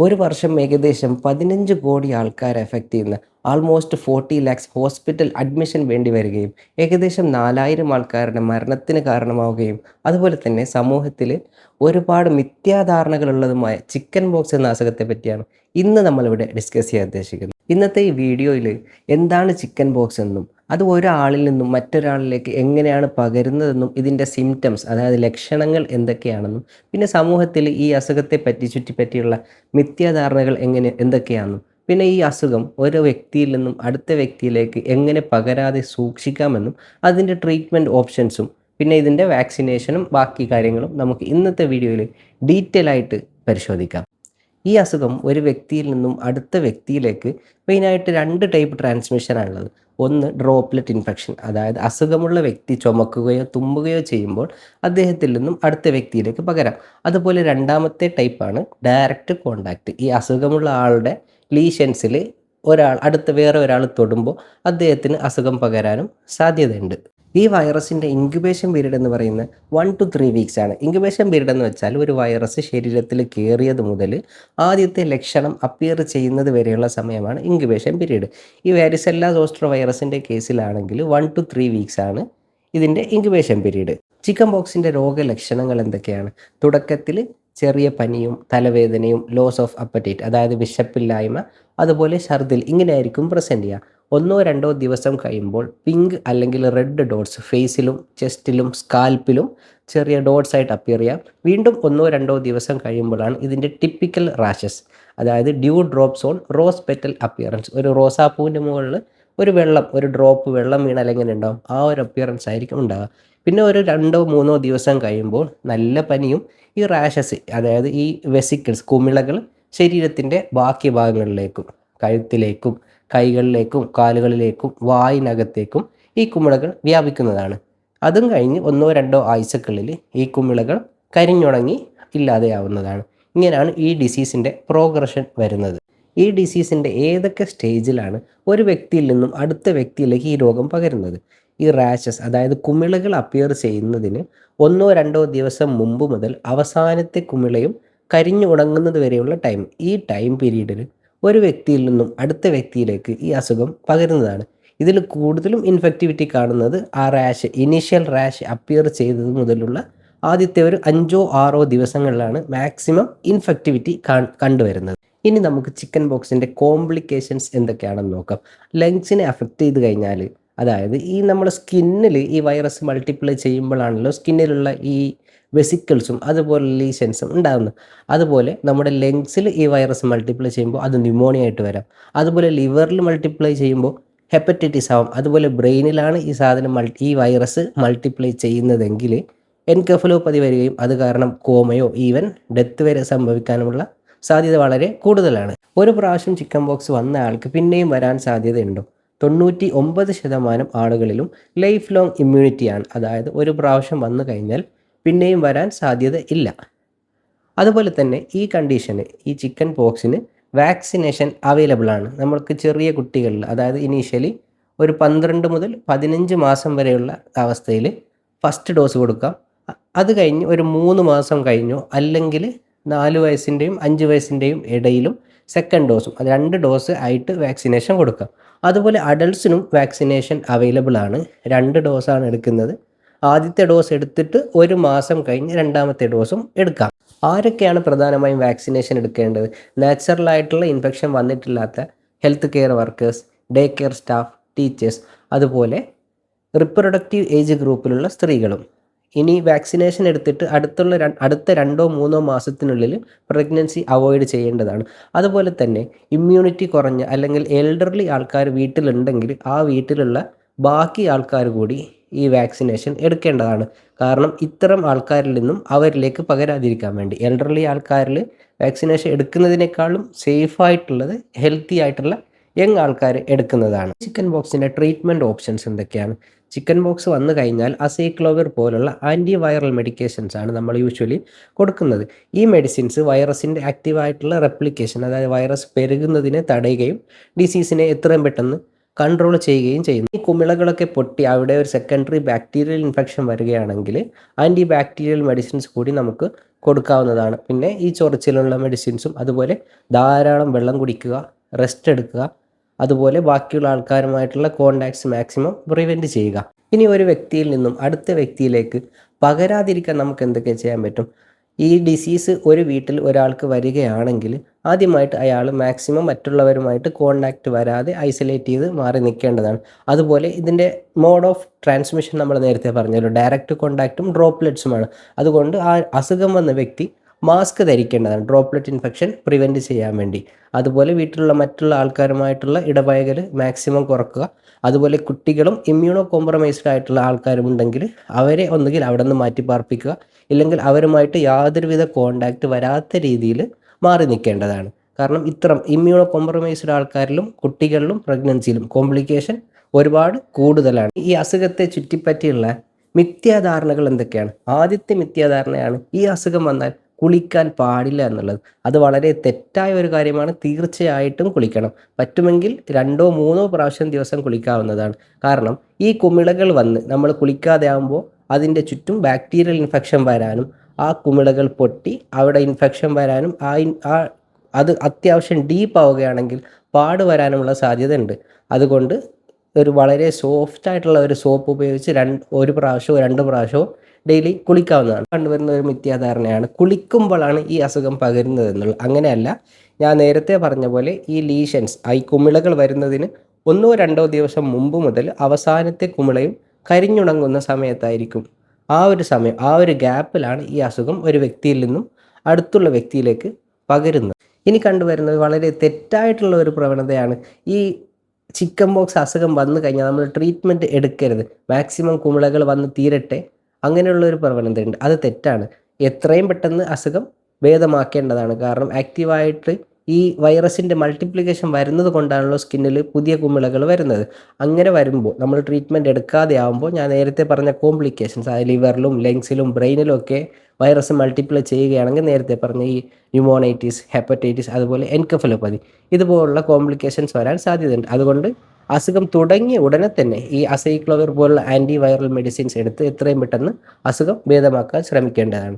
ഒരു വർഷം ഏകദേശം പതിനഞ്ച് കോടി ആൾക്കാരെ എഫക്റ്റ് ചെയ്യുന്ന almost forty lakhs hospital admission വേണ്ടി വരികയും ഏകദേശം നാലായിരം ആൾക്കാരുടെ മരണത്തിന് കാരണമാവുകയും അതുപോലെ തന്നെ സമൂഹത്തിൽ ഒരുപാട് മിഥ്യാധാരണകളുള്ളതുമായ ചിക്കൻ ബോക്സ് എന്ന അസുഖത്തെ പറ്റിയാണ് ഇന്ന് നമ്മളിവിടെ ഡിസ്കസ് ചെയ്യാൻ ഉദ്ദേശിക്കുന്നത്. ഇന്നത്തെ ഈ വീഡിയോയിൽ എന്താണ് ചിക്കൻ ബോക്സ് എന്നും അത് ഒരാളിൽ നിന്നും മറ്റൊരാളിലേക്ക് എങ്ങനെയാണ് പകരുന്നതെന്നും ഇതിന്റെ സിംറ്റംസ് അതായത് ലക്ഷണങ്ങൾ എന്തൊക്കെയാണെന്നും പിന്നെ സമൂഹത്തിൽ ഈ അസുഖത്തെ പറ്റി ചുറ്റിപ്പറ്റിയുള്ള മിഥ്യാധാരണകൾ എങ്ങനെ എന്തൊക്കെയാണെന്നും പിന്നെ ഈ അസുഖം ഒരു വ്യക്തിയിൽ നിന്നും അടുത്ത വ്യക്തിയിലേക്ക് എങ്ങനെ പകരാതെ സൂക്ഷിക്കാമെന്നും അതിന്റെ ട്രീറ്റ്മെന്റ് ഓപ്ഷൻസും പിന്നെ ഇതിന്റെ വാക്സിനേഷനും ബാക്കി കാര്യങ്ങളും നമുക്ക് ഇന്നത്തെ വീഡിയോയിൽ ഡീറ്റെയിൽ ആയിട്ട് പരിശോധിക്കാം. ഈ അസുഖം ഒരു വ്യക്തിയിൽ നിന്നും അടുത്ത വ്യക്തിയിലേക്ക് മെയിനായിട്ട് രണ്ട് ടൈപ്പ് ട്രാൻസ്മിഷനാണുള്ളത് ഒന്ന് ഡ്രോപ്ലെറ്റ് ഇൻഫെക്ഷൻ അതായത് അസുഖമുള്ള വ്യക്തി ചുമക്കുകയോ തുമ്മുകയോ ചെയ്യുമ്പോൾ അദ്ദേഹത്തിൽ നിന്നും അടുത്ത വ്യക്തിയിലേക്ക് പകരാം. അതുപോലെ രണ്ടാമത്തെ ടൈപ്പാണ് ഡയറക്റ്റ് കോണ്ടാക്റ്റ് ഈ അസുഖമുള്ള ആളുടെ ലീഷൻസിൽ ഒരാൾ അടുത്ത വേറെ ഒരാൾ തൊടുമ്പോൾ അദ്ദേഹത്തിന് അസുഖം പകരാനും സാധ്യതയുണ്ട്. ഈ വൈറസിന്റെ ഇൻക്യുബേഷൻ പീരീഡ് എന്ന് പറയുന്നത് വൺ ടു ത്രീ വീക്സ് ആണ്. ഇൻക്യുബേഷൻ പീരീഡ് എന്ന് വെച്ചാൽ ഒരു വൈറസ് ശരീരത്തിൽ കയറിയത് മുതൽ ആദ്യത്തെ ലക്ഷണം അപ്പിയർ ചെയ്യുന്നത് വരെയുള്ള സമയമാണ് ഇൻക്യുബേഷൻ പീരീഡ് ഈ വാരിസെല്ല സോസ്റ്റർ വൈറസിന്റെ കേസിലാണെങ്കിൽ വൺ ടു ത്രീ വീക്സ് ആണ് ഇതിന്റെ ഇൻക്യുബേഷൻ പീരീഡ് ചിക്കൻ ബോക്സിന്റെ രോഗലക്ഷണങ്ങൾ എന്തൊക്കെയാണ്? തുടക്കത്തിൽ ചെറിയ പനിയും തലവേദനയും ലോസ് ഓഫ് അപ്പറ്റൈറ്റ് അതായത് വിശപ്പില്ലായ്മ അതുപോലെ ഛർദിൽ ഇങ്ങനെയായിരിക്കും പ്രസന്റ് ചെയ്യുക. ഒന്നോ രണ്ടോ ദിവസം കഴിയുമ്പോൾ പിങ്ക് അല്ലെങ്കിൽ റെഡ് ഡോട്ട്സ് ഫേസിലും ചെസ്റ്റിലും സ്കാൽപ്പിലും ചെറിയ ഡോട്ട്സ് ആയിട്ട് അപ്പിയർ ചെയ്യാം. വീണ്ടും ഒന്നോ രണ്ടോ ദിവസം കഴിയുമ്പോഴാണ് ഇതിന്റെ ടിപ്പിക്കൽ റാഷസ് അതായത് dew drops on rose petal appearance ഒരു റോസാപ്പൂവിന്റെ മുകളിൽ ഒരു വെള്ളം ഒരു ഡ്രോപ്പ് വെള്ളം വീണാൽ എങ്ങനെ ഉണ്ടാവും? ആ ഒരു അപ്പിയറൻസ് ആയിരിക്കും ഉണ്ടാവുക. പിന്നെ ഒരു രണ്ടോ മൂന്നോ ദിവസം കഴിയുമ്പോൾ നല്ല പനിയും ഈ റാഷസ് അതായത് ഈ വെസിക്കിൾസ് കുമിളകൾ ശരീരത്തിന്റെ ബാക്കി ഭാഗങ്ങളിലേക്കും കഴുത്തിലേക്കും കൈകളിലേക്കും കാലുകളിലേക്കും വായിനകത്തേക്കും ഈ കുമിളകൾ വ്യാപിക്കുന്നതാണ്. അതും കഴിഞ്ഞ് ഒന്നോ രണ്ടോ ആഴ്ചകളിൽ ഈ കുമിളകൾ കരിഞ്ഞുണങ്ങി ഇല്ലാതെയാവുന്നതാണ്. ഇങ്ങനെയാണ് ഈ ഡിസീസിന്റെ പ്രോഗ്രഷൻ വരുന്നത്. ഈ ഡിസീസിന്റെ ഏതൊക്കെ സ്റ്റേജിലാണ് ഒരു വ്യക്തിയിൽ നിന്നും അടുത്ത വ്യക്തിയിലേക്ക് ഈ രോഗം പകരുന്നത്? ഈ റാഷസ് അതായത് കുമിളകൾ അപ്പിയർ ചെയ്യുന്നതിന് ഒന്നോ രണ്ടോ ദിവസം മുമ്പ് മുതൽ അവസാനത്തെ കുമിളയും കരിഞ്ഞു ഉണങ്ങുന്നത് വരെയുള്ള ടൈം ഈ ടൈം പീരീഡിൽ ഒരു വ്യക്തിയിൽ നിന്നും അടുത്ത വ്യക്തിയിലേക്ക് ഈ അസുഖം പകരുന്നതാണ്. ഇതിൽ കൂടുതലും ഇൻഫെക്ടിവിറ്റി കാണുന്നത് ആ റാഷ് ഇനീഷ്യൽ റാഷ് അപ്പിയർ ചെയ്തത് മുതലുള്ള ആദ്യത്തെ ഒരു അഞ്ചോ ആറോ ദിവസങ്ങളിലാണ് മാക്സിമം ഇൻഫെക്ടിവിറ്റി കണ്ടുവരുന്നത്. ഇനി നമുക്ക് ചിക്കൻ ബോക്സിന്റെ കോംപ്ലിക്കേഷൻസ് എന്തൊക്കെയാണെന്ന് നോക്കാം. ലങ്സിനെ അഫക്റ്റ് ചെയ്ത് കഴിഞ്ഞാൽ അതായത് ഈ നമ്മുടെ സ്കിന്നിൽ ഈ വൈറസ് മൾട്ടിപ്ലൈ ചെയ്യുമ്പോഴാണല്ലോ സ്കിന്നിലുള്ള ഈ വെസിക്കിൾസും അതുപോലെ ലീഷൻസും ഉണ്ടാകുന്നു അതുപോലെ നമ്മുടെ ലങ്സിൽ ഈ വൈറസ് മൾട്ടിപ്ലൈ ചെയ്യുമ്പോൾ അത് ന്യൂമോണിയ ആയിട്ട് വരാം. അതുപോലെ ലിവറിൽ മൾട്ടിപ്ലൈ ചെയ്യുമ്പോൾ ഹെപ്പറ്റൈറ്റിസ് ആവും. അതുപോലെ ബ്രെയിനിലാണ് ഈ സാധനം മൾട്ടി ഈ വൈറസ് മൾട്ടിപ്ലൈ ചെയ്യുന്നതെങ്കിൽ എൻകെഫലോപ്പതി വരികയും അത് കാരണം കോമയോ ഈവൻ ഡെത്ത് വരെ സംഭവിക്കാനുമുള്ള സാധ്യത വളരെ കൂടുതലാണ്. ഒരു പ്രാവശ്യം ചിക്കൻ ബോക്സ് വന്ന ആൾക്ക് പിന്നെയും വരാൻ സാധ്യതയുണ്ടോ. തൊണ്ണൂറ്റി ഒമ്പത് ശതമാനം ആളുകളിലും ലൈഫ് ലോങ് ഇമ്മ്യൂണിറ്റിയാണ് അതായത് ഒരു പ്രാവശ്യം വന്നു കഴിഞ്ഞാൽ പിന്നെയും വരാൻ സാധ്യത ഇല്ല. അതുപോലെ തന്നെ ഈ കണ്ടീഷന് ഈ ചിക്കൻ പോക്സിന് വാക്സിനേഷൻ അവൈലബിൾ ആണ്. നമ്മൾക്ക് ചെറിയ കുട്ടികളിൽ അതായത് ഇനീഷ്യലി ഒരു പന്ത്രണ്ട് മുതൽ പതിനഞ്ച് മാസം വരെയുള്ള അവസ്ഥയിൽ ഫസ്റ്റ് ഡോസ് കൊടുക്കാം. അത് കഴിഞ്ഞ് ഒരു മൂന്ന് മാസം കഴിഞ്ഞോ അല്ലെങ്കിൽ നാല് വയസ്സിന്റെയും അഞ്ച് വയസ്സിന്റെയും ഇടയിലും സെക്കൻഡ് ഡോസും അത് രണ്ട് ഡോസ് ആയിട്ട് വാക്സിനേഷൻ കൊടുക്കാം. അതുപോലെ അഡൾട്ട്സിനും വാക്സിനേഷൻ അവൈലബിൾ ആണ്. രണ്ട് ഡോസാണ് എടുക്കുന്നത്. ആദ്യത്തെ ഡോസ് എടുത്തിട്ട് ഒരു മാസം കഴിഞ്ഞ് രണ്ടാമത്തെ ഡോസും എടുക്കാം. ആരൊക്കെയാണ് പ്രധാനമായും വാക്സിനേഷൻ എടുക്കേണ്ടത്? നാച്ചുറലായിട്ടുള്ള infection വന്നിട്ടില്ലാത്ത health care workers day care staff teachers അതുപോലെ റിപ്രൊഡക്റ്റീവ് ഏജ് ഗ്രൂപ്പിലുള്ള സ്ത്രീകളും. ഇനി വാക്സിനേഷൻ എടുത്തിട്ട് അടുത്തുള്ള അടുത്ത രണ്ടോ മൂന്നോ മാസത്തിനുള്ളിൽ പ്രഗ്നൻസി അവോയ്ഡ് ചെയ്യേണ്ടതാണ്. അതുപോലെ തന്നെ ഇമ്മ്യൂണിറ്റി കുറഞ്ഞ അല്ലെങ്കിൽ എൽഡർലി ആൾക്കാർ വീട്ടിലുണ്ടെങ്കിൽ ആ വീട്ടിലുള്ള ബാക്കി ആൾക്കാർ കൂടി ഈ വാക്സിനേഷൻ എടുക്കേണ്ടതാണ്. കാരണം ഇത്തരം ആൾക്കാരിൽ നിന്നും അവരിലേക്ക് പകരാതിരിക്കാൻ വേണ്ടി. എൽഡർലി ആൾക്കാരിൽ വാക്സിനേഷൻ എടുക്കുന്നതിനേക്കാളും സേഫായിട്ടുള്ളത് ഹെൽത്തി ആയിട്ടുള്ള യങ് ആൾക്കാർ എടുക്കുന്നതാണ്. ചിക്കൻ ബോക്സിന്റെ ട്രീറ്റ്മെന്റ് ഓപ്ഷൻസ് എന്തൊക്കെയാണ്? ചിക്കൻ ബോക്സ് വന്നു കഴിഞ്ഞാൽ അസൈക്ലോവിർ പോലുള്ള ആന്റി വൈറൽ മെഡിക്കേഷൻസ് ആണ് നമ്മൾ യൂഷ്വലി കൊടുക്കുന്നത്. ഈ മെഡിസിൻസ് വൈറസിന്റെ ആക്റ്റീവായിട്ടുള്ള റെപ്ലിക്കേഷൻ അതായത് വൈറസ് പെരുകുന്നതിനെ തടയുകയും ഡിസീസിനെ എത്രയും പെട്ടെന്ന് കൺട്രോൾ ചെയ്യുകയും ചെയ്യുന്നു. ഈ കുമിളകളൊക്കെ പൊട്ടി അവിടെ ഒരു സെക്കൻഡറി ബാക്ടീരിയൽ ഇൻഫെക്ഷൻ വരികയാണെങ്കിൽ ആന്റി ബാക്ടീരിയൽ മെഡിസിൻസ് കൂടി നമുക്ക് കൊടുക്കാവുന്നതാണ്. പിന്നെ ഈ ചൊറിച്ചിലുള്ള മെഡിസിൻസും അതുപോലെ ധാരാളം വെള്ളം കുടിക്കുക റെസ്റ്റ് എടുക്കുക അതുപോലെ ബാക്കിയുള്ള ആൾക്കാരുമായിട്ടുള്ള കോണ്ടാക്ട്സ് മാക്സിമം പ്രിവെന്റ് ചെയ്യുക. ഇനി ഒരു വ്യക്തിയിൽ നിന്നും അടുത്ത വ്യക്തിയിലേക്ക് പകരാതിരിക്കാൻ നമുക്ക് എന്തൊക്കെ ചെയ്യാൻ പറ്റും? ഈ ഡിസീസ് ഒരു വീട്ടിൽ ഒരാൾക്ക് വരികയാണെങ്കിൽ ആദ്യമായിട്ട് അയാൾ മാക്സിമം മറ്റുള്ളവരുമായിട്ട് കോണ്ടാക്റ്റ് വരാതെ ഐസൊലേറ്റ് ചെയ്ത് മാറി നിൽക്കേണ്ടതാണ്. അതുപോലെ ഇതിന്റെ മോഡ് ഓഫ് ട്രാൻസ്മിഷൻ നമ്മൾ നേരത്തെ പറഞ്ഞല്ലോ. ഡയറക്റ്റ് കോണ്ടാക്റ്റും ഡ്രോപ്ലെറ്റ്സുമാണ് അതുകൊണ്ട് ആ അസുഖം വന്ന വ്യക്തി മാസ്ക് ധരിക്കേണ്ടതാണ്. ഡ്രോപ്ലെറ്റ് ഇൻഫെക്ഷൻ പ്രിവെന്റ് ചെയ്യാൻ വേണ്ടി. അതുപോലെ വീട്ടിലുള്ള മറ്റുള്ള ആൾക്കാരുമായിട്ടുള്ള ഇടപഴകൽ മാക്സിമം കുറക്കുക. അതുപോലെ കുട്ടികളും ഇമ്മ്യൂണോ കോംപ്രമൈസ്ഡ് ആയിട്ടുള്ള ആൾക്കാരുമുണ്ടെങ്കിൽ അവരെ ഒന്നുകിൽ അവിടെ നിന്ന് മാറ്റി പാർപ്പിക്കുക ഇല്ലെങ്കിൽ അവരുമായിട്ട് യാതൊരുവിധ കോണ്ടാക്റ്റ് വരാത്ത രീതിയിൽ മാറി നിൽക്കേണ്ടതാണ്. കാരണം ഇത്തരം ഇമ്മ്യൂണോ കോംപ്രമൈസ്ഡ് ആൾക്കാരിലും കുട്ടികളിലും പ്രഗ്നൻസിയിലും കോംപ്ലിക്കേഷൻ ഒരുപാട് കൂടുതലാണ്. ഈ അസുഖത്തെ ചുറ്റിപ്പറ്റിയുള്ള മിഥ്യാധാരണകൾ എന്തൊക്കെയാണ്? ആദ്യത്തെ മിഥ്യാധാരണയാണ് ഈ അസുഖം വന്നാൽ കുളിക്കാൻ പാടില്ല എന്നുള്ളത്. അത് വളരെ തെറ്റായ ഒരു കാര്യമാണ്. തീർച്ചയായിട്ടും കുളിക്കണം. പറ്റുമെങ്കിൽ രണ്ടോ മൂന്നോ പ്രാവശ്യം ദിവസം കുളിക്കാവുന്നതാണ്. കാരണം ഈ കുമിളകൾ വന്ന് നമ്മൾ കുളിക്കാതെ ആകുമ്പോൾ അതിന്റെ ചുറ്റും ബാക്ടീരിയൽ ഇൻഫെക്ഷൻ വരാനും ആ കുമിളകൾ പൊട്ടി അവിടെ ഇൻഫെക്ഷൻ വരാനും ആ ആ അത് അത്യാവശ്യം ഡീപ്പ് ആവുകയാണെങ്കിൽ പാട് വരാനുമുള്ള സാധ്യത ഉണ്ട് അതുകൊണ്ട് ഒരു വളരെ സോഫ്റ്റ് ആയിട്ടുള്ള ഒരു സോപ്പ് ഉപയോഗിച്ച് രണ്ട് ഒരു പ്രാവശ്യമോ രണ്ട് പ്രാവശ്യമോ ഡെയിലി കുളിക്കാവുന്നതാണ്. കണ്ടുവരുന്ന ഒരു മിഥ്യാധാരണയാണ്. കുളിക്കുമ്പോഴാണ് ഈ അസുഖം പകരുന്നത് എന്നുള്ളത് അങ്ങനെയല്ല ഞാൻ നേരത്തെ പറഞ്ഞ പോലെ ഈ ലീഷൻസ് ഈ കുമിളകൾ വരുന്നതിന് ഒന്നോ രണ്ടോ ദിവസം മുമ്പ് മുതൽ അവസാനത്തെ കുമിളയും കരിഞ്ഞുണങ്ങുന്ന സമയത്തായിരിക്കും. ആ ഒരു സമയം ആ ഒരു ഗ്യാപ്പിലാണ് ഈ അസുഖം ഒരു വ്യക്തിയിൽ നിന്നും അടുത്തുള്ള വ്യക്തിയിലേക്ക് പകരുന്നത്. ഇനി കണ്ടുവരുന്നത് വളരെ തെറ്റായിട്ടുള്ള ഒരു പ്രവണതയാണ്. ഈ ചിക്കൻ ബോക്സ് അസുഖം വന്നു കഴിഞ്ഞാൽ നമ്മൾ ട്രീറ്റ്മെന്റ് എടുക്കരുത്. മാക്സിമം കുമിളകൾ വന്ന് തീരട്ടെ. അങ്ങനെയുള്ള ഒരു പ്രവണതയുണ്ട്. അത് തെറ്റാണ്. എത്രയും പെട്ടെന്ന് അസുഖം ഭേദമാക്കേണ്ടതാണ്. കാരണം ആക്റ്റീവായിട്ട് ഈ വൈറസിന്റെ മൾട്ടിപ്ലിക്കേഷൻ വരുന്നത് കൊണ്ടാണല്ലോ സ്കിന്നിൽ പുതിയ കുമിളകൾ വരുന്നത്. അങ്ങനെ വരുമ്പോൾ നമ്മൾ ട്രീറ്റ്മെന്റ് എടുക്കാതെ ആകുമ്പോൾ ഞാൻ നേരത്തെ പറഞ്ഞ കോംപ്ലിക്കേഷൻസ് ആ ലിവറിലും ലങ്സിലും ബ്രെയിനിലും ഒക്കെ വൈറസ് മൾട്ടിപ്ലൈ ചെയ്യുകയാണെങ്കിൽ നേരത്തെ പറഞ്ഞ ഈ ന്യൂമോണൈറ്റിസ് ഹെപ്പറ്റൈറ്റിസ് അതുപോലെ എൻകഫലോപ്പതി ഇതുപോലുള്ള കോംപ്ലിക്കേഷൻസ് വരാൻ സാധ്യതയുണ്ട്. അതുകൊണ്ട് അസുഖം തുടങ്ങിയ ഉടനെ തന്നെ ഈ അസൈക്ലോവിർ പോലുള്ള ആന്റി വൈറൽ മെഡിസിൻസ് എടുത്ത് എത്രയും പെട്ടെന്ന് അസുഖം ഭേദമാക്കാൻ ശ്രമിക്കേണ്ടതാണ്.